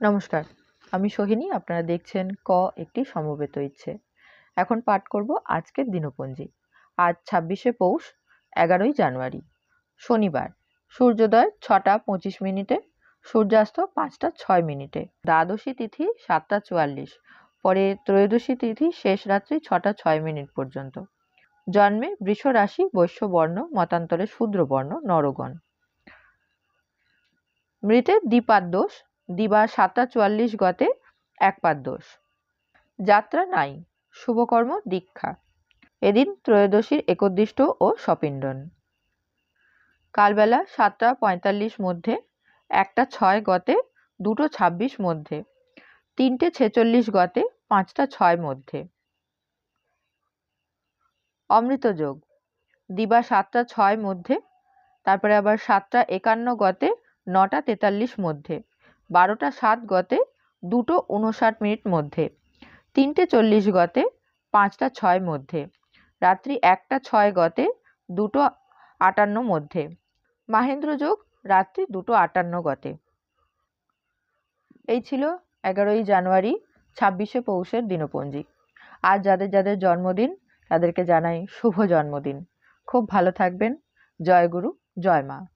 নমস্কার। আমি সোহিনী, আপনারা দেখছেন ক, একটি সমবেত ইচ্ছে। এখন পাঠ করব আজকের দিনপঞ্জি। আজ ছাব্বিশে পৌষ, এগারোই জানুয়ারি। শনিবার, সূর্যোদয় ছটা পঁচিশ মিনিটে, সূর্যাস্ত পাঁচটা ছয় মিনিটে। দ্বাদশী তিথি সাতটা চুয়াল্লিশ, পরে ত্রয়োদশী তিথি শেষ রাত্রি ছটা ছয় মিনিট পর্যন্ত। জন্মে বৃষ রাশি বৈশ্য বর্ণ মতান্তরে শূদ্র বর্ণ নরগণ। মৃতের দ্বিপাদ দোষ দিবা সাতটা চুয়াল্লিশ গতে এক পাদ দোষ। যাত্রা নাই, শুভকর্ম দীক্ষা। এদিন ত্রয়োদশীর একদিষ্ট ও সপিণ্ডন কালবেলা সাতটা পঁয়তাল্লিশ মধ্যে, একটা ছয় গতে, দুটো ছাব্বিশ মধ্যে, তিনটে ছেচল্লিশ গতে, পাঁচটা ছয় মধ্যে। অমৃত যোগ। দিবা সাতটা ছয় মধ্যে, তারপরে আবার সাতটা একান্ন গতে, নটা তেতাল্লিশ মধ্যে। বারোটা সাত গতে, দুটো উনষাট মিনিট মধ্যে। তিনটে চল্লিশ গতে, পাঁচটা ছয় মধ্যে। রাত্রি একটা ছয় গতে, দুটো আটান্ন মধ্যে। মাহেন্দ্র যোগ, রাত্রি দুটো আটান্ন গতে। এই ছিল এগারোই জানুয়ারি, ছাব্বিশে পৌষের দিনপঞ্জি। আজ যাদের যাদের জন্মদিন, তাদেরকে জানাই শুভ জন্মদিন। খুব ভালো থাকবেন। জয় গুরু, জয় মা।